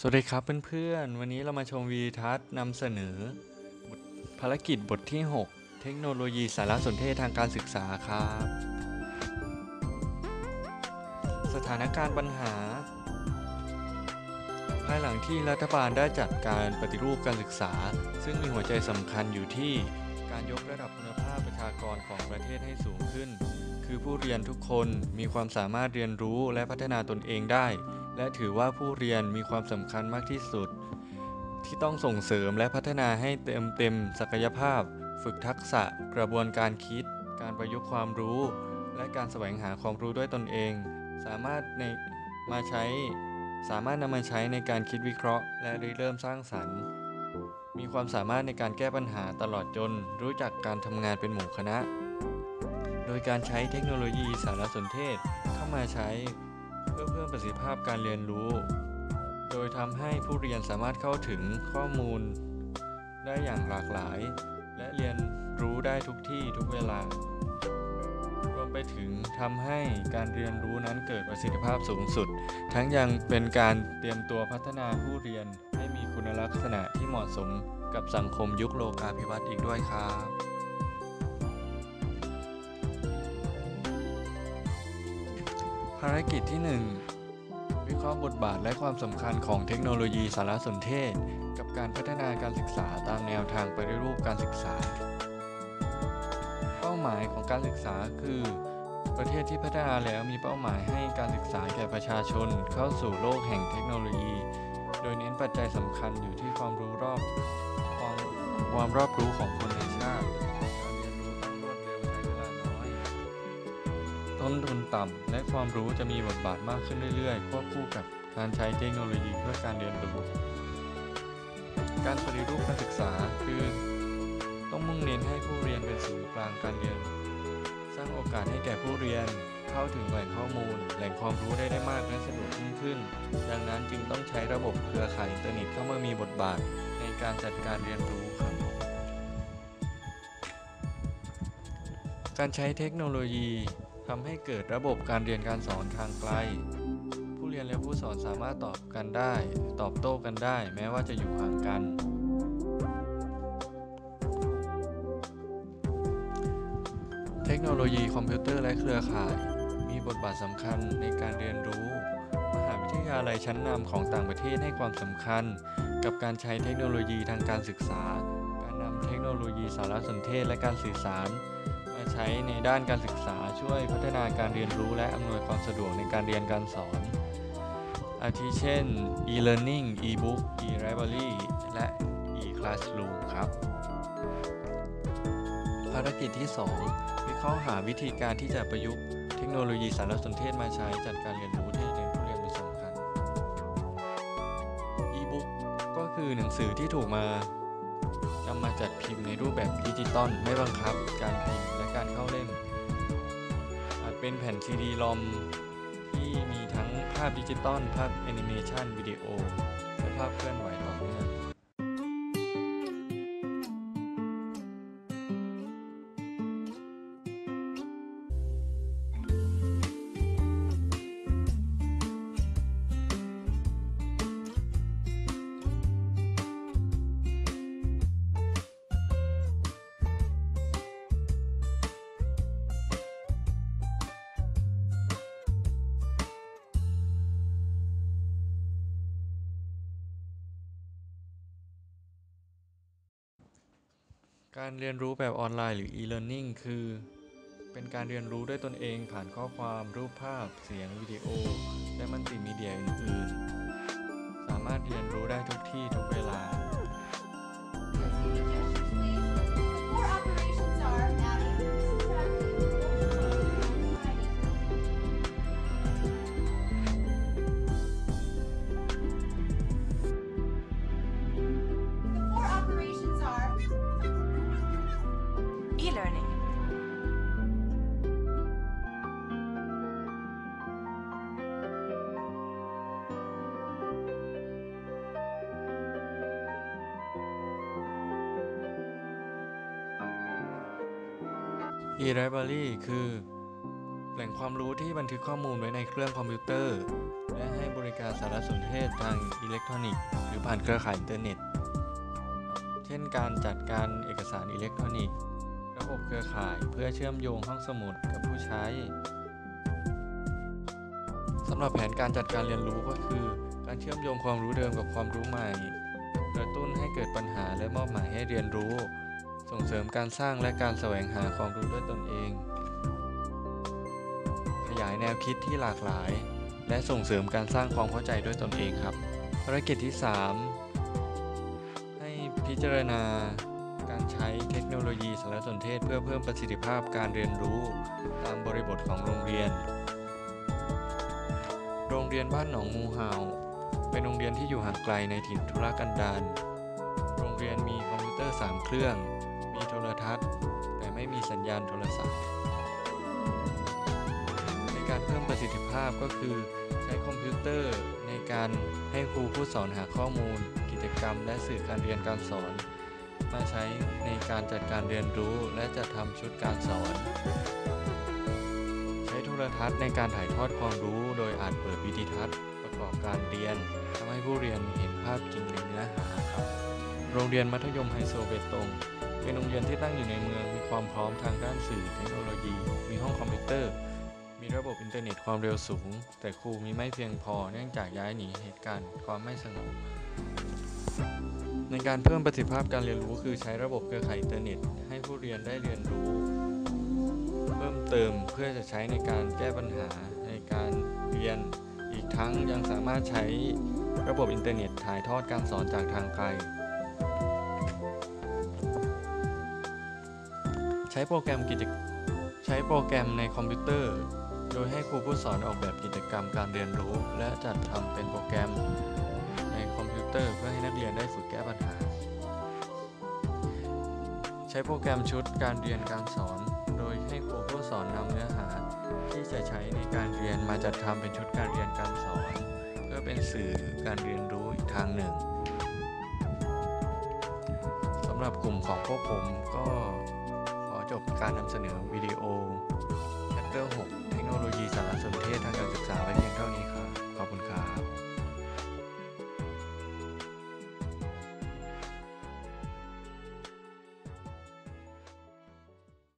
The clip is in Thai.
สวัสดีครับเพื่อนๆ วันนี้เรามาชมวีทัศน์นำเสนอ ภารกิจบทที่ 6 เทคโนโลยีสารสนเทศทางการศึกษาครับ สถานการณ์ปัญหา ภายหลังที่รัฐบาลได้จัดการปฏิรูปการศึกษา ซึ่งมีหัวใจสำคัญอยู่ที่การยกระดับคุณภาพประชากรของประเทศให้สูงขึ้น คือผู้เรียนทุกคนมีความสามารถเรียนรู้และพัฒนาตนเองได้ และถือว่าผู้เรียนมีความสำคัญมากที่สุด ที่ต้องส่งเสริมและพัฒนาให้เต็มเต็มศักยภาพ ฝึกทักษะ กระบวนการคิด การประยุกต์ความรู้ และการแสวงหาความรู้ด้วยตนเอง สามารถในมาใช้ สามารถนำมาใช้ในการคิดวิเคราะห์ และริเริ่มสร้างสรรค์ มีความสามารถในการแก้ปัญหาตลอดจน รู้จักการทำงานเป็นหมู่คณะ โดยการใช้เทคโนโลยีสารสนเทศเข้ามาใช้ เพื่อเพิ่มประสิทธิภาพการเรียนรู้ โดยทำให้ผู้เรียนสามารถเข้าถึงข้อมูล ได้อย่างหลากหลาย และเรียนรู้ได้ทุกที่ทุกเวลา รวมไปถึงทำให้การเรียนรู้นั้นเกิดประสิทธิภาพสูงสุด ทั้งยังเป็นการเตรียมตัวพัฒนาผู้เรียนให้มีคุณลักษณะที่เหมาะสมกับสังคมยุคโลกาภิวัตน์อีกด้วยครับ ภารกิจที่ 1 วิเคราะห์บทบาทและความสำคัญของเทคโนโลยีสารสนเทศ กับการพัฒนาการศึกษาตามแนวทางปฏิรูปการศึกษา เป้าหมายของการศึกษาคือ ประเทศที่พัฒนาแล้วมีเป้าหมายให้การศึกษาแก่ประชาชนเข้าสู่โลกแห่งเทคโนโลยี โดยเน้นปัจจัยสำคัญอยู่ที่ความรู้รอบ ความความรอบรู้ของคนในชาติ ต้นทุนต่ำ และความรู้จะมีบทบาทมากขึ้นเรื่อยๆ ควบคู่กับการใช้เทคโนโลยีเพื่อการเรียนรู้ การปฏิรูปการศึกษาคือ ต้องมุ่งเน้นให้ผู้เรียนเป็นศูนย์กลางการเรียน สร้างโอกาสให้แก่ผู้เรียนเข้าถึงแหล่งข้อมูล แหล่งความรู้ได้ได้มากและสะดวกยิ่งขึ้น ดังนั้นจึงต้องใช้ระบบเครือข่ายอินเทอร์เน็ตเข้ามามีบทบาทในการจัดการเรียนรู้ครับการใช้เทคโนโลยี ทำให้เกิดระบบการเรียนการสอนทางไกล ผู้เรียนและผู้สอนสามารถตอบกันได้ ตอบโต้กันได้ แม้ว่าจะอยู่ห่างกัน เทคโนโลยีคอมพิวเตอร์และเครือข่าย มีบทบาทสำคัญในการเรียนรู้ มหาวิทยาลัยชั้นนำของต่างประเทศให้ความสำคัญ กับการใช้เทคโนโลยีทางการศึกษา การนำเทคโนโลยีสารสนเทศและการสื่อสาร มาใช้ในด้านการศึกษาช่วยพัฒนาการเรียนรู้และอำนวยความสะดวกในการเรียนการสอน อาทิเช่น e-learning e-book e-library และ e-classroom ครับ ภารกิจที่ 2 วิเคราะห์หาวิธีการที่จะประยุกต์เทคโนโลยีสารสนเทศมาใช้จัดการเรียนรู้ที่เน้นผู้เรียนเป็นสำคัญ e-book ก็คือหนังสือที่ถูกมา นำมาจัดพิมพ์ในรูปแบบดิจิตอลไม่บังคับการพิมพ์และการเข้าเล่ม อาจเป็นแผ่นซีดีลอมที่มีทั้งภาพดิจิตอลภาพแอนิเมชันวิดีโอ และภาพเคลื่อนไหวต่อเนื่อง การเรียนรู้แบบออนไลน์หรือ e-learning คือ เป็นการเรียนรู้ด้วยตนเองผ่านข้อความรูปภาพ เสียง วิดีโอ และมัลติมีเดีย e-library คือ แหล่งความรู้ที่บันทึกข้อมูลไว้ในเครื่องคอมพิวเตอร์ และให้บริการสารสนเทศทางอิเล็กทรอนิกส์หรือผ่านเครือข่ายอินเทอร์เน็ต เช่นการจัดการเอกสารอิเล็กทรอนิกส์ ระบบเครือข่ายเพื่อเชื่อมโยงห้องสมุดกับผู้ใช้สำหรับแผนการจัดการเรียนรู้ก็คือ การเชื่อมโยงความรู้เดิมกับความรู้ใหม่ กระตุ้นให้เกิดปัญหาและมอบหมายให้เรียนรู้ ส่งเสริมการสร้างและการแสวงหาความรู้ด้วยตนเอง ขยายแนวคิดที่หลากหลาย และส่งเสริมการสร้างความเข้าใจด้วยตนเองครับ ภารกิจที่ 3 ให้พิจารณาการใช้เทคโนโลยีสารสนเทศ เพื่อเพิ่มประสิทธิภาพการเรียนรู้ตามบริบทของโรงเรียน โรงเรียนบ้านหนองงูเห่าเป็นโรงเรียนที่อยู่ห่างไกลในถิ่นทุรกันดารโรงเรียนมีคอมพิวเตอร์ 3 เครื่อง ทัศน์ แต่ไม่มีสัญญาณโทรศัพท์ ในการเพิ่มประสิทธิภาพก็คือ ใช้คอมพิวเตอร์ในการให้ครูผู้สอนหาข้อมูล กิจกรรม และสื่อการเรียนการสอน มาใช้ในการจัดการเรียนรู้และจัดทำชุดการสอน ใช้โทรทัศน์ในการถ่ายทอดความรู้โดยอาจเปิดวิดีทัศน์ประกอบการเรียนทำให้ผู้เรียนเห็นภาพจริงในเนื้อหาครับ โรงเรียนมัธยมไฮโซเบตง เป็นโรงเรียนที่ตั้งอยู่ในเมือง มีความพร้อมทางด้านสื่อเทคโนโลยี มีห้องคอมพิวเตอร์ มีระบบอินเทอร์เน็ตความเร็วสูง แต่ครูมีไม่เพียงพอเนื่องจากย้ายหนีเหตุการณ์ความไม่สงบในการเพิ่มประสิทธิภาพการเรียนรู้คือใช้ระบบเครือข่ายอินเทอร์เน็ต ให้ผู้เรียนได้เรียนรู้ เพิ่มเติมเพื่อจะใช้ในการแก้ปัญหาในการเรียน อีกทั้งยังสามารถใช้ระบบอินเทอร์เน็ตถ่ายทอดการสอนจากทางไกล ช้โปรแกรมกิจใช้โปรแกรมในคอมพิวเตอร์ โดยให้ครูผู้สอนออกแบบกิจกรรมการเรียนรู้ และจัดทำเป็นโปรแกรมในคอมพิวเตอร์เพื่อให้นักเรียนได้ฝึกแก้ปัญหา ใช้โปรแกรมชุดการเรียนการสอน โดยให้ครูผู้สอนนำเนื้อหา ที่จะใช้ในการเรียนมาจัดทำเป็นชุดการเรียนการสอน เพื่อเป็นสื่อการเรียนรู้อีกทางหนึ่งสำหรับกลุ่มของพวกผมก็ จบการนำเสนอวิดีโอ